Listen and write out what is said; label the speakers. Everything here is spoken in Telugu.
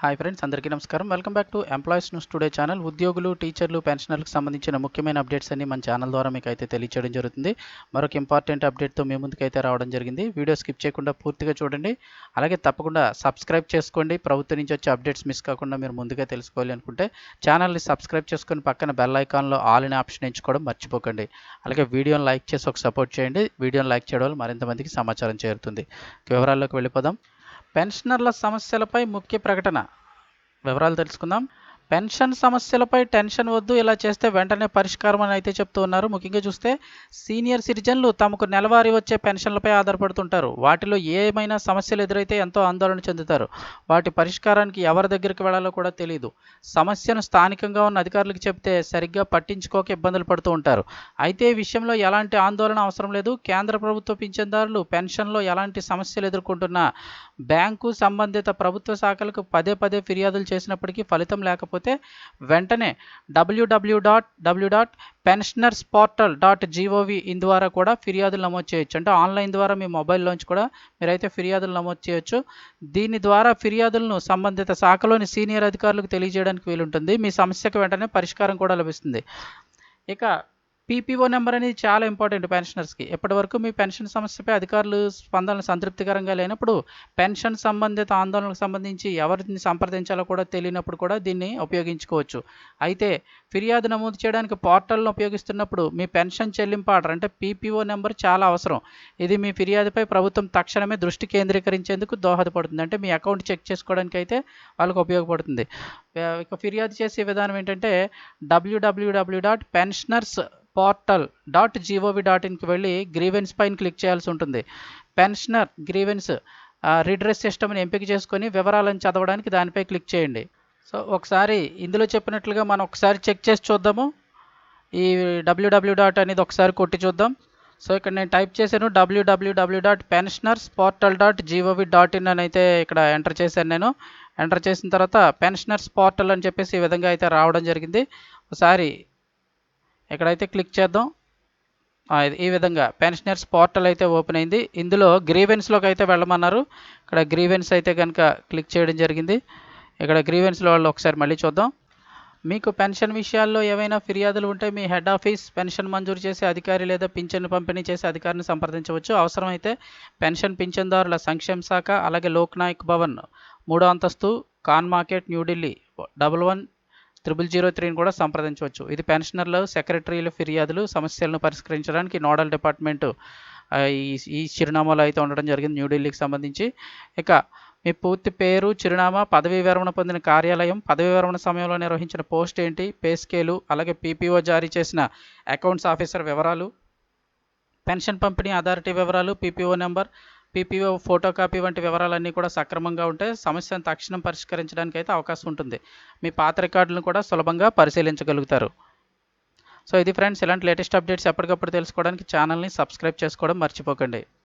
Speaker 1: హాయ్ ఫ్రెండ్స్ అందరికీ నమస్కారం. Welcome back to employees news today channel. ఉద్యోగులు టీచర్లు పెన్షనర్లకు సంబంధించిన ముఖ్యమైన అప్డేట్స్ అన్ని మన ఛానల్ ద్వారా మీకు అయితే తెలియచేయడం జరుగుతుంది. మరొక ఇంపార్టెంట్ అప్డేట్తో మీ ముందుకైతే రావడం జరిగింది. వీడియో స్కిప్ చేయకుండా పూర్తిగా చూడండి. అలాగే తప్పకుండా సబ్స్క్రైబ్ చేసుకోండి. ప్రభుత్వం నుంచి వచ్చే అప్డేట్స్ మిస్ కాకుండా మీరు ముందుగా తెలుసుకోవాలి అనుకుంటే ఛానల్ని సబ్స్క్రైబ్ చేసుకుని పక్కన బెల్ ఐకాన్లో ఆల్ అనే ఆప్షన్ ఎంచుకోవడం మర్చిపోకండి. అలాగే వీడియోని లైక్ చేసి ఒక సపోర్ట్ చేయండి. వీడియోని లైక్ చేయడం వల్ల మరింత మందికి సమాచారం చేరుతుంది. వివరాల్లోకి వెళ్ళిపోదాం. పెన్షనర్ల సమస్యలపై ముఖ్య ప్రకటన. వివరాలు తెలుసుకుందాం. పెన్షన్ సమస్యలపై టెన్షన్ వద్దు ఇలా చేస్తే వెంటనే పరిష్కారం అని అయితే చెప్తూ ఉన్నారు. ముఖ్యంగా చూస్తే సీనియర్ సిటిజన్లు తమకు నెలవారీ వచ్చే పెన్షన్లపై ఆధారపడుతుంటారు. వాటిలో ఏమైనా సమస్యలు ఎదురైతే ఎంతో ఆందోళన చెందుతారు. వాటి పరిష్కారానికి ఎవరి దగ్గరికి వెళ్ళాలో కూడా తెలియదు సమస్యను స్థానికంగా ఉన్న అధికారులకు చెప్తే సరిగ్గా పట్టించుకోక ఇబ్బందులు పడుతూ ఉంటారు. అయితే ఈ విషయంలో ఎలాంటి ఆందోళన అవసరం లేదు. కేంద్ర ప్రభుత్వ పింఛన్దారులు పెన్షన్లో ఎలాంటి సమస్యలు ఎదుర్కొంటున్నా బ్యాంకు సంబంధిత ప్రభుత్వ శాఖలకు పదే పదే ఫిర్యాదులు చేసినప్పటికీ ఫలితం లేకపోతే వెంటనే W W dot W dot pensioners portal dot G O V in ద్వారా కూడా ఫిర్యాదులు నమోదు చేయొచ్చు. అంటే ఆన్లైన్ ద్వారా మీ మొబైల్లోంచి కూడా మీరైతే ఫిర్యాదులు నమోదు చేయొచ్చు. దీని ద్వారా ఫిర్యాదులను సంబంధిత శాఖలోని సీనియర్ అధికారులకు తెలియజేయడానికి వీలుంటుంది. మీ సమస్యకు వెంటనే పరిష్కారం కూడా లభిస్తుంది. ఇక పీపీఓ నెంబర్ అనేది చాలా ఇంపార్టెంట్ పెన్షనర్స్కి ఇప్పటి వరకు మీ పెన్షన్ సమస్యపై అధికారులు స్పందన సంతృప్తికరంగా లేనప్పుడు పెన్షన్ సంబంధిత ఆందోళనకు సంబంధించి ఎవరిని సంప్రదించాలో కూడా తెలియనప్పుడు కూడా దీన్ని ఉపయోగించుకోవచ్చు. అయితే ఫిర్యాదు నమోదు చేయడానికి పోర్టల్ను ఉపయోగిస్తున్నప్పుడు మీ పెన్షన్ చెల్లింపు ఆర్డర్ అంటే పీపీఓ నెంబర్ చాలా అవసరం. ఇది మీ ఫిర్యాదుపై ప్రభుత్వం తక్షణమే దృష్టి కేంద్రీకరించేందుకు దోహదపడుతుంది. అంటే మీ అకౌంట్ చెక్ చేసుకోవడానికి అయితే వాళ్ళకు ఉపయోగపడుతుంది. ఇక ఫిర్యాదు చేసే విధానం ఏంటంటే W W W dot pensioners portal dot G O V dot ఇన్కి వెళ్ళి గ్రీవెన్స్ పైన క్లిక్ చేయాల్సి ఉంటుంది. పెన్షనర్ గ్రీవెన్స్ రిడ్రెస్ సిస్టమ్ని ఎంపిక చేసుకొని వివరాలను చదవడానికి దానిపై క్లిక్ చేయండి. సో ఒకసారి ఇందులో చెప్పినట్లుగా మనం ఒకసారి చెక్ చేసి చూద్దాము. ఈ డబ్ల్యూడబ్ల్యూ డాట్ అనేది ఒకసారి కొట్టి చూద్దాం. సో ఇక్కడ నేను టైప్ చేశాను W W W dot pensioners portal dot G O V dot in అని అయితే ఇక్కడ ఎంటర్ చేశాను నేను. ఎంటర్ చేసిన తర్వాత పెన్షనర్స్ పోర్టల్ అని చెప్పేసి ఈ విధంగా అయితే రావడం జరిగింది. ఒకసారి ఇక్కడైతే క్లిక్ చేద్దాం ఈ విధంగా. పెన్షనర్స్ పోర్టల్ అయితే ఓపెన్ అయింది. ఇందులో గ్రీవెన్స్లోకి అయితే వెళ్ళమన్నారు. ఇక్కడ గ్రీవెన్స్ అయితే కనుక క్లిక్ చేయడం జరిగింది. ఇక్కడ గ్రీవెన్స్లో వాళ్ళు ఒకసారి మళ్ళీ చూద్దాం. మీకు పెన్షన్ విషయాల్లో ఏవైనా ఫిర్యాదులు ఉంటే మీ హెడ్ ఆఫీస్ పెన్షన్ మంజూరు చేసే అధికారి లేదా పింఛన్ పంపిణీ చేసే అధికారిని సంప్రదించవచ్చు. అవసరమైతే పెన్షన్ పింఛన్దారుల సంక్షేమ శాఖ అలాగే లోక్నాయక్ భవన్ మూడో అంతస్తు Khan market New Delhi double one triple zero త్రీని కూడా సంప్రదించవచ్చు. ఇది పెన్షనర్లు సెక్రటరీలు ఫిర్యాదులు సమస్యలను పరిష్కరించడానికి నోడల్ డిపార్ట్మెంట్ ఈ ఈ చిరునామాలో అయితే ఉండడం జరిగింది న్యూఢిల్లీకి సంబంధించి. ఇక మీ పూర్తి పేరు చిరునామా పదవీ విరమణ పొందిన కార్యాలయం పదవీ విరమణ సమయంలో నిర్వహించిన పోస్ట్ ఏంటి పే స్కేలు అలాగే పీపీఓ జారీ చేసిన అకౌంట్స్ ఆఫీసర్ వివరాలు పెన్షన్ పంపిణీ అథారిటీ వివరాలు PPO number PPO photo copy వంటి వివరాలన్నీ కూడా సక్రమంగా ఉంటే సమస్యను తక్షణం పరిష్కరించడానికి అయితే అవకాశం ఉంటుంది. మీ పాత రికార్డులను కూడా సులభంగా పరిశీలించగలుగుతారు. సో ఇది ఫ్రెండ్స్ ఇలాంటి లేటెస్ట్ అప్డేట్స్ ఎప్పటికప్పుడు తెలుసుకోవడానికి ఛానల్ని సబ్స్క్రైబ్ చేసుకోవడం మర్చిపోకండి.